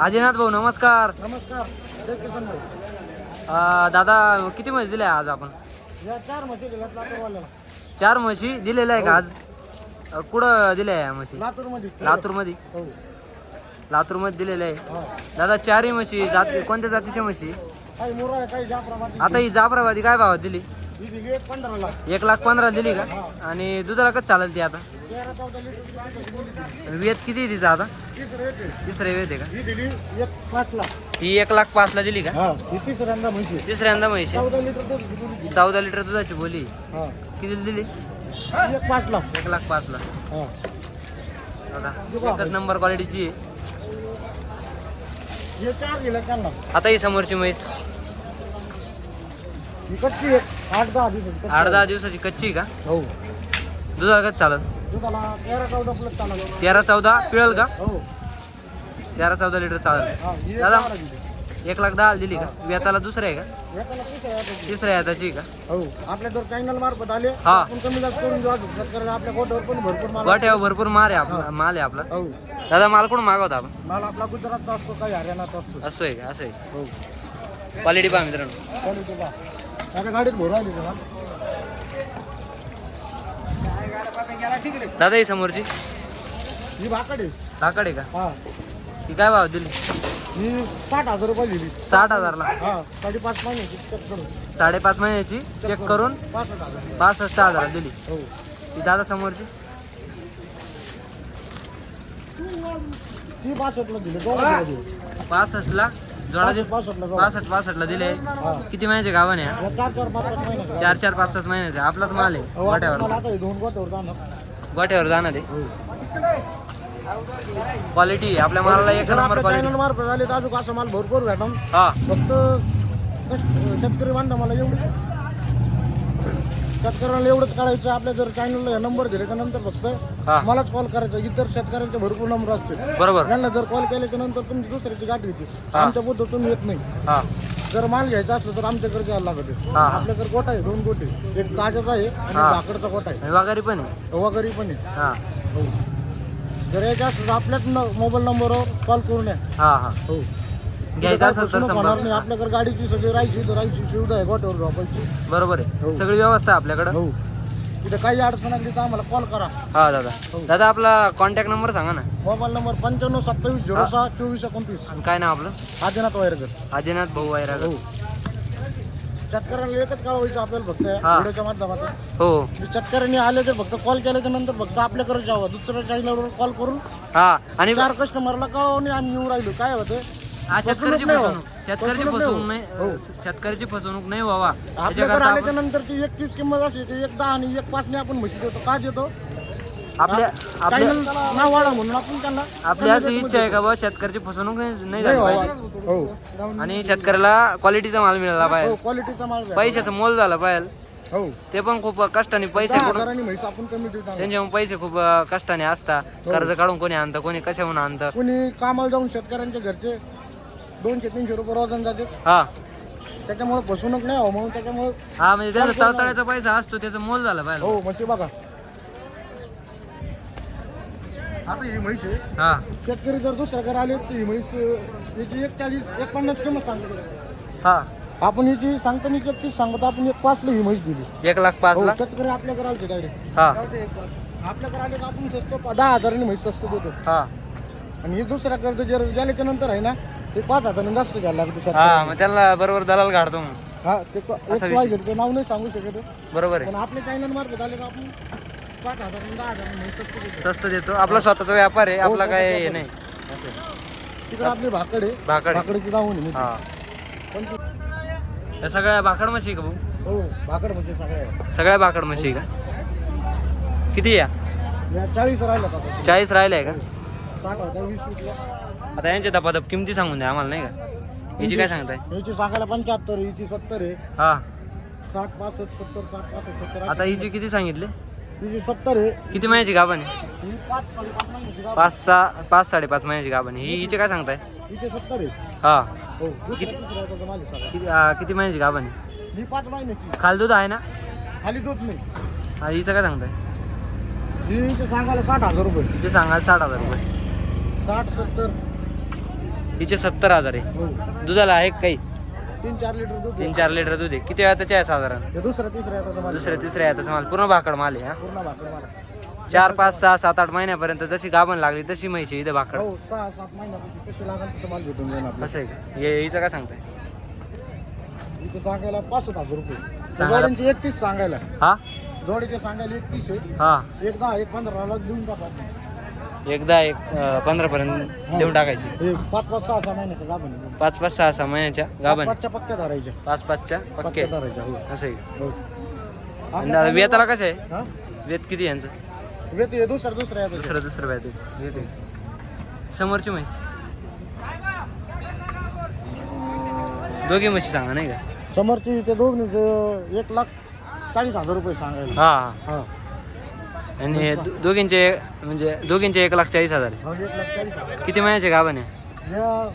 आदिनाथ भाऊ नमस्कार. नमस्कार. जय किसन भाऊ अं, दादा किती म्हशी दिल्या आज आपण? या चार म्हशी दिल्यात लातूरवाल्याला. चार म्हशी दिलेल्या आहे का आज? अं, कुठं दिल्या आहे म्हशी? लातूरमध्ये. लातूरमध्ये? हो. लातूरमध्ये दिलेल्या आहे हा. दादा चारही म्हशी जात कोणत्या जातीच्या म्हशी? काही मोरा आहे काही जाफराबादी. आता ही जाफराबादी काय भावात दिली? ही दिली एक पंधराला एक लाख पंधरा दिली का? आणि दुधाला कसं चालेल ती आता? तेरा चौदा लिटर वेत किती तिचा आता? तिसरं येते तिसरे वेत आहे का? ही दिली एक पाचला ही एक लाख पाचला दिली का? हा ही तिसऱ्यांदा म्हशी तिसऱ्यांदा म्हशी चौदा लिटर दूध दिली. ती. चौदा लिटर दुधाची बोली. हा. किती दिली? ही एक पाचला एक लाख पाचला. हा. दादा एकच नंबर क्वालिटीची आहे. हे चार दिले त्यांना. आता ही समोरची म्हैस. ही कच्ची आठ दहा दिवस आठ दहा दिवसाची कच्ची आहे का? हो. दुधाला कसं चालत दुधाला तेरा चौदा प्लस चालला. तेरा चौदा पिळल का? हो. तेरा चौदा लिटर चालत हा ही एक दादा. दिली. एक लाख दहा दिली का? व्यताला दुसरं आहे का? एकाला किती आहे आता? तिसऱ्या याताची आहे का? हो. आपल्या जर मार्फत आले हा. आपण कमी जास्त करून देऊ अजून शेतकऱ्याला आपल्या गोट्यावर पण भरपूर माल गोठ्यावर भरपूर माल आहे आपला माल आहे आपला. हो. दादा माल कुठून मागवता आपण? माल आपला गुजरात असतो काही हरियाणात असतो? असं आहे का? असं आहे. हो. क्वालिटी पहा मित्रांनो. आता गाडीत आली दादा ही समोरची. ही भाकड आहे. का? हा. ती काय भाव दिली? ही साठ हजार रुपये दिली. साठ हजारला? हा साडेपाच महिन्याची करून. साडेपाच महिन्याची चेक करून. पासष्ट हजार. पासष्ट हजार दिली. हो. ती दादा समोरची? ती पासष्टला दिली दिली पासष्टला जोडा. पासष्ट पासष्टला दिले. हा. किती महिन्याचे गावाने आहे? चार चार पाच पाच महिन्याचा. आपलाच माल आहे हो, हे दोन गोट्यावर जाणार. आहे. हो. क्वालिटी आपल्या मालाला एक नंबर क्वालिटी तर अजून असं माल भरपूर भेटून. हा. फक्त शेतकरी बांधा मला एवढी शेतकऱ्याला एवढंच करायचं आपल्या जर चॅनलला नंबर दिले तर नंतर फक्त हा. मलाच कॉल करायचा. इतर शेतकऱ्यांचे भरपूर नंबर असते बरोबर. त्यांना जर कॉल केल्याच्यानंतर तुमची दुसऱ्याची गाठ घेते हा. आमच्या पुढं तुम्ही येत नाही. हा. जर माल घ्यायचा असलं तर आमच्याकडे यायला लागत आहे. हा. आपल्याकडे गोटा आहे दोन गोटे एक ताजाचा आहे आणि हा. गोटा आहे. आणि वगैरे पण आहे. हवा घरी पण आहे. हा. हो. जर यायचं असलं तर आपल्याच मोबाईल नंबरवर कॉल करून या. हा हा. हो. घ्यायचं असेल तर फसवणूक होणार नाही. संपर्क आपल्याकडे गाडीची सगळी राहायची तर राहायची सुविधा आहे गोट्यावर झोपायची. बरोबर हो. आहे सगळी व्यवस्था आहे आपल्याकडं? हो. तिथे काही अडचण आली तर आम्हाला कॉल करा. हा दादा. हो. दादा आपला कॉन्टॅक्ट नंबर सांगा ना. मोबाईल नंबर पंच्याण्णव सत्तावीस झिरो सहा चोवीस एकोणतीस. आणि काय नाव आपलं? आदिनाथ वायरकर आदिनाथ भाऊ हो. शेतकऱ्याला एकच कळवायचं आपल्याला फक्त हा. व्हिडिओच्या माध्यमातून. हो. की शेतकऱ्यांनी आले तर फक्त कॉल केल्याच्यानंतर फक्त आपल्याकडे जावं. दुसऱ्या चॅनलवर कॉल करून हा. आणि चार कस्टमरला कळवून आम्ही येऊ राहिलो. काय होतं? हा, शेतकऱ्याची फसवणूक नाही फसवणूक. हो. शेतकऱ्याची फसवणूक फसवणूक नाही नाही हो. शेतकऱ्याची फसवणूक नाही व्हावा. आपल्याकडे त्याच्याकरता आल्याच्या आपण- नंतर ती एकतीस किंमत असते ते एक दहा आणि एक पाचने आपण म्हशी देतो. का देतो? आपल्या आपल्या चॅनल नाव वाढा म्हणून आपण त्यांना आपली अशी इच्छा आहे का बा शेतकऱ्याची फसवणूक नाही झाली. पाहिजे. हो. आणि शेतकऱ्याला क्वालिटीचा माल मिळाला हो पाहिजे. क्वालिटीचा माल भेटा. पैशाचं मोल झालं पाहिजे. हो. ते पण खूप कष्टाने पैसे दहा कुठून हजारांनी म्हैस आपण कमी देऊ त्यांना. त्यांच्या पैसे खूप अं, कष्टाने असतात. कर्ज काढून कोणी आणतं कोणी कशाहून आणतं? कोणी कामाला जाऊन शेतकऱ्यांच्या घरचे दोनशे तीनशे रुपये रोजन जाते हा. त्याच्यामुळे फसवणूक नाही हो म्हणून त्याच्यामुळे हा म्हणजे त्याचा तळतळ्याचा पैसा असतो त्याचं मोल झालं पाहिजे. हो म्हणजे बघा. आता ही म्हैस आहे. हा. शेतकरी जर दुसऱ्याकडे आले तर ही म्हैस अं, याची एक चाळीस एक पन्नास किंमत सांगतो हा. आपण याची सांगताना एकतीस सांगतो आपण एक पाचला ही म्हैस दिली. एक लाख पाच हो, लाख? शेतकरी आपल्याकडे आले डायरेक्ट हा. आपल्याकडे आले तर आपण स्वस्त दहा हजारांनी म्हैस स्वस्त देतो. हा. आणि हे दुसऱ्या कर्ज जर गेल्याच्यानंतर आहे ना ते पाच हजारांनी जास्त घ्यायला लागते हा. मग त्यांना बरोबर दलाल काढतो मग. हा ते असा एक वाय ते नाव नाही सांगू शकत बरोबर आहे. पण आपल्या चॅनल मार्फत आले का आपण? पाच हजार आणि दहा हजार म्हैस स्वस्त देतो. स्वस्त देतो. आपला स्वतःचा व्यापार आहे हो, आपला काय हे नाही. असं तिकडे आपली भाकड आहे. भाकड आहे. भाकडीची आहे हा. पण ती- या सगळ्या भाकड म्हशी आहे का भाऊ? हो भाकड म्हणजे सगळ्या. सगळ्या भाकड म्हशी आहे का? किती या? चाळीस राहिला चाळीस राहिले आहे का? आता यांच्या दपादप किमती सांगून द्या आम्हाला नाही का? याची काय सांगताय? याची सांगायला पंच्याहत्तर हिची सत्तर आहे. हा. साठ पासष्ट सत्तर साठ पासष्ट सत्तर आता हिची किती सांगितले? हिची सत्तर आहे. किती महिन्याची गाभण आहे? पाच सहा पाच साडेपाच महिन्याची गाभण आहे. ही हिचे काय सांगताय? हिची सत्तर आहे. हा. हो किती आ, किती महिन्याची गाभण आहे? ही पाच महिन्याची. खाल दूध आहे ना? खाली दूध नाही. हा हिचं काय सांगताय? हिचे सांगायला साठ हजार रुपये. हिचे सांगाल साठ हजार रुपये. साठ सत्तर. हिचे सत्तर हजार आहे. हो. दुधाला आहे काही? तीन चार लिटर दूध तीन चार लिटर दूध आहे. किती वेळा त्याचे आहे साधारण? दुसऱ्या तिसऱ्या येतात माल दुसऱ्या तिसऱ्या याचा माल. पूर्ण भाकड माल आहे हा? पूर्ण भाकर मला चार पाच सहा सात आठ महिन्यापर्यंत जशी गाभण लागली तशी म्हैशी इथे भाकड. हो सहा सात महिन्यापासून कशी लागेल तसं माल भेटून जाईल आपल्याला. असं आहे का? हे हिचं काय सांगताय? इथं सांगायला पासष्ट हजार रुपये. सांगायला- जोड्यांचे एकतीस सांगायला. हा? जोडीचे सांगायला एकतीस आहे. हा. एक दहा एक पंधराला देऊन टाका. एकदा एक पंधरा पर्यंत देऊन टाकायची. हे पाच पाच सहा सहा महिन्याचं गाभण आहे. पाच पाच सहा सहा महिन्याच्या गाभण पाचच्या पक्क्या धरायच्या. पाच पाचच्या पक्के. पक्क्या धरायच्या हो. असं आहे? हो. आणि आपल्या वेताला कसं आहे? हा? वेत किती यांचं? वेत हे दुसरं दुसरं दुसरं दुसरं वेत आहे. वेत आहे. समोरची म्हैस. दोघी म्हशी सांगा नाही का? समोरची ते दोघीचे एक लाख चाळीस हजार रुपये सांगायला. हा हा. हा. आणि हे दो- दोघींचे म्हणजे दोघींचे एक लाख चाळीस हजार आहे. हो, एक लाख चाळीस हजार. किती महिन्याचे गाभण आहे? या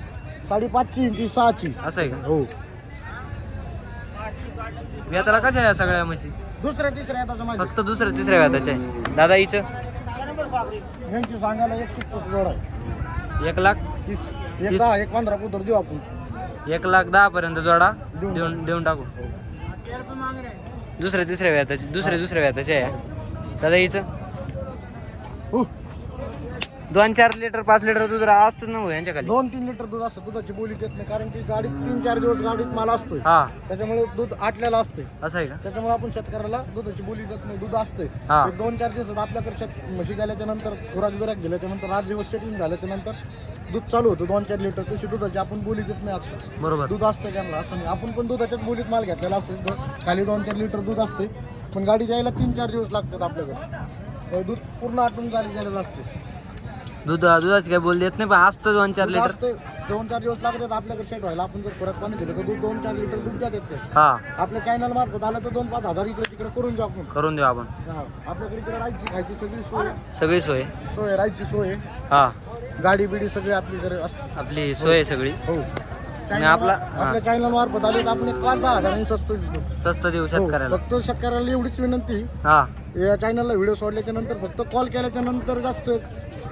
साडेपाचची आणि ती सहाची. असं आहे का? हो. वेताला कशा आहे या सगळ्या म्हशी? दुसऱ्या तिसऱ्या येताचं माझे फक्त दुसऱ्या तिसऱ्या व्याताचे आहे. दादा हिचं? यांची सांगायला एक तीस जोड आहे. एक लाख? तीच. एक दहा एक पंधरा पुत्र देऊ आपण. एक लाख दहा पर्यंत जोडा. देऊन देऊन देऊन टाकू. दुसऱ्या तिसऱ्या व्याताचे दुसऱ्या दुसऱ्या व्याताचे आहे. दादा हिचं? हो. दोन चार लिटर पाच लिटर दूध रा- असतं ना हो यांच्या खाली दोन तीन लिटर दूध असतं दुधाची बोली देत नाही कारण की गाडीत तीन चार दिवस गाडीत माल असतोय. हा. त्याच्यामुळे दूध आटलेलं असते असं आहे का? त्याच्यामुळे आपण शेतकऱ्याला दुधाची बोली देत नाही दूध असते. एक दोन चार दिवसात आपल्याकडे शेत म्हशी गेल्याच्यानंतर खुराक बिराक गेल्याच्यानंतर आठ दिवस शेटिंग झाल्याच्यानंतर दूध चालू होतं दोन चार लिटर तशी दुधाची आपण बोली देत नाही आता. बरोबर. दूध असतं त्यांना असं नाही. आपण पण दुधाच्याच बोलीत माल घेतलेला असतो खाली दोन चार लिटर दूध असते पण गाडी द्यायला तीन चार दिवस लागतात आपल्याकडे. दूध पूर्ण आटून गाडी गेलेलं असते. दूध दुधाची काय बोल देत नाही पण असतं दोन चार लिटर. असतं दोन चार दिवस लागतात आपल्याकडे सेट व्हायला. आपण जर खुराक पाणी दिलं तर दूध दोन चार लिटर दूध द्या ते हा. आपल्या चॅनल मार्फत आलं तर दोन पाच हजार इकडे तिकडे करून देऊ आपण. करून देऊ आपण. हा, आपल्याकडे इकडे राहायची खायची सगळी सोय. सगळी सोय. सोय राहायची सोय. हा. गाडी बिडी सगळी आपल्याकडे असते. आपली सोय आहे सगळी. हो. आणि आपला- हा. आपल्या चॅनल मार्फत आले तर आपण एक पाच दहा हजारांनी स्वस्त देतो. स्वस्त देऊ हो, शेतकऱ्याला. फक्त शेतकऱ्याला एवढीच विनंती. हा. या चॅनलला व्हिडिओ सोडल्याच्या नंतर फक्त कॉल केल्याच्यानंतर जास्त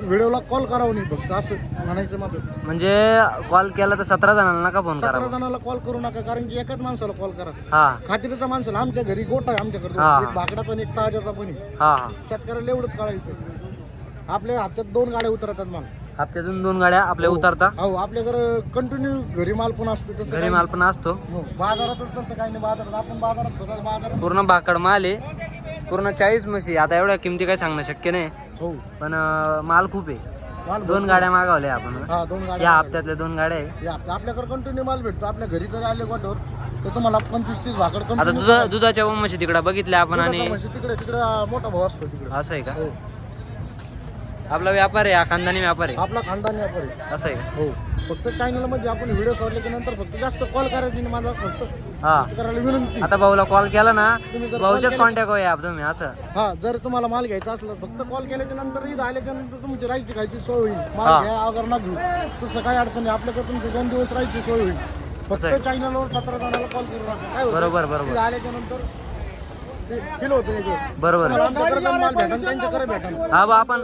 व्हिडिओला कॉल करावं नाही फक्त असं म्हणायचं माझं म्हणजे कॉल केला तर सतरा जणांना नका फोन सतरा जणांना कॉल करू नका कारण की एकाच माणसाला कॉल करा. हा. खात्रीचा माणसाला आमच्या घरी गोठा आहे आमच्याकडे हा. एक भाकडाचा आणि एक ताजाचा पण आहे. हा हा. शेतकऱ्याला एवढंच कळायचं. आपल्या हप्त्यात दोन गाड्या उतरतात माल. हप्त्यातून दोन गाड्या आपल्या उतरता. हो आपल्याकडे कंटिन्यू घरी माल पण असतो तसं घरी काही माल पण असतो. नाही. हो, बाजारातच तसं काही नाही बाजारात आपण बाजारात बघा बाजारात. पूर्ण भाकड माल आहे. पूर्ण चाळीस म्हशी आता एवढ्या किमती काही सांगणं शक्य नाही. हो. पण अं, माल खूप आहे. माल दोन गाड्या मागवल्या आपण. हा दोन या गाड्या हप्त्यातल्या दोन गाड्या आहे. आपल्या- आपल्याकडे कंटिन्यू माल भेटतो. आपल्या घरी जर आले गोठ्यावर तर तुम्हाला पंचवीस तीस भाकड आता कंटिन्यू दुधा दुधाच्या पण म्हशी तिकडे बघितल्या आपण आणि तिकडे तिकडे मोठा भाऊ असतो तिकडे. असं आहे का? हो. आपला व्यापार आहे हा खानदानी व्यापार आहे. आपला खानदान व्यापार आहे. असं आहे का? हो. फक्त चॅनलमध्ये आपण व्हिडिओ सोडल्याच्या नंतर फक्त जास्त कॉल करायची माझा फक्त. हा. करायला विनंती. आता भाऊला कॉल केला ना तुम्ही जर भाऊच्याच कॉन्टॅक्ट होया तुम्ही असं. हा जर तुम्हाला माल घ्यायचा असला फक्त कॉल केल्याच्यानंतर इथं आल्याच्यानंतर तुमची राहायची खायची सोय होईल. हा. माल घ्या अगर ना घेऊ. तसं काही अडचण नाही. आपल्याकडे तुमची दोन दिवस राहायची सोय होईल. फक्त आहे. चॅनलवर सतरा जणाला कॉल करू नका काय होतं? बरोबर बरोबर. इथं आल्याच्यानंतर फील होतं बरोबर हा बा आपण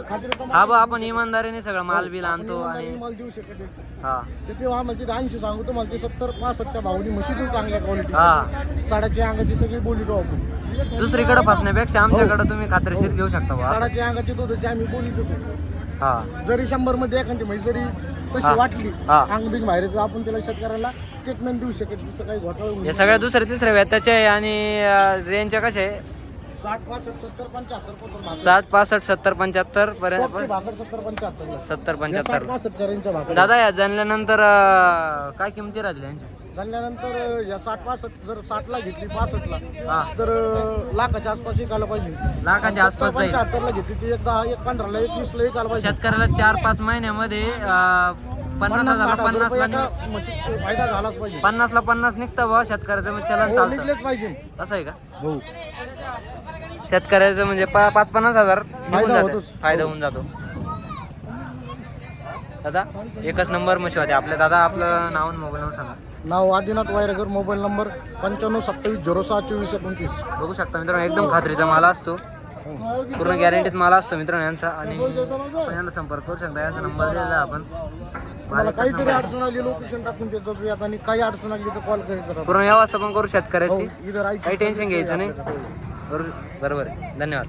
हा बा आपण इमानदारीने सगळं माल बिल आणतो आणि माल देऊ शकत. हा. ते तेव्हा आम्हाला तिथे ऐंशी सांगू तुम्हाला ते सत्तर पासष्टच्या भावनी म्हशी चांगल्या क्वालिटी हा. साडाची अंगाची सगळी बोली देऊ आपण. दुसरीकडे फसण्यापेक्षा आमच्याकडे तुम्ही खात्रीशीर घेऊ शकता बा. साडाची अंगाची दुधाची आम्ही बोली देतो. हा. जरी शंभरमध्ये एखादी म्हैस जरी हा. तशी वाटली हा. अंग बिंग बाहेर आपण त्याला शेतकऱ्याला स्टेटमेंट देऊ शकत काही घोटाळा होऊ. सगळ्या दुसऱ्या तिसऱ्या व्यताच्या आहे आणि रेंजच्या कशा आहे? साठ पासष्ट सत्तर पंच्याहत्तर भाकर. साठ पासष्ट सत्तर पंच्याहत्तर पर्यंत भाकर सत्तर पंच्याहत्तर सत्तर साठ पंच्याहत्तर पासष्ट रेंजच्या भाकर. दादा या जाणल्यानंतर अं, काय किमती राहतील यांच्या? झाल्यानंतर अं, या साठ पासष्ट जर साठला घेतली पासष्टला हा. तर अं, लाखाच्या आसपास विकायला पाहिजे. लाखाच्या आसपास जाईल. पंच्याहत्तरला घेतली ती एक दहा एक पंधराला एक वीसला विकायला पाहिजे. शेतकऱ्याला चार पाच महिन्यामध्ये अं, पन्नास हजार साठ पन्नास रुपये ला एका निघ- म्हशीत फायदा झालाच पाहिजे. पन्नासला पन्नास निघतं भाऊ शेतकऱ्याचं म्हणजे चलन हो, चालतं. निघलेच पाहिजे. असं आहे का? हो. शेतकऱ्याचं म्हणजे पा- पाच पन्नास हजार निघून फायदा जातं. होतोच. फायदा होऊन जातो. दादा एकच नंबर म्हशी होते आपल्या दादा आपलं नाव आणि मोबाईल नंबर सांगा. नाव आदिनाथ वायरगर मोबाईल नंबर पंच्याण्णव सत्तावीस झिरो सहा चोवीस एकोणतीस. बघू शकता मित्रांनो एकदम खात्रीचा माल असतो. पूर्ण गॅरंटीत माल असतो मित्रांनो यांचा. आणि आपण यांना संपर्क करू शकता. यांचा नंबर दिलेला आहे आपण. तुम्हाला काहीतरी अडचण आली लोकेशन टाकून देत जाऊयात आणि काही अडचण आली तर कॉल करीत. पूर्ण व्यवस्था पण करू हो शेतकऱ्याची राहायची काही टेन्शन घ्यायचं नाही. बरोबर बरोबर आहे. धन्यवाद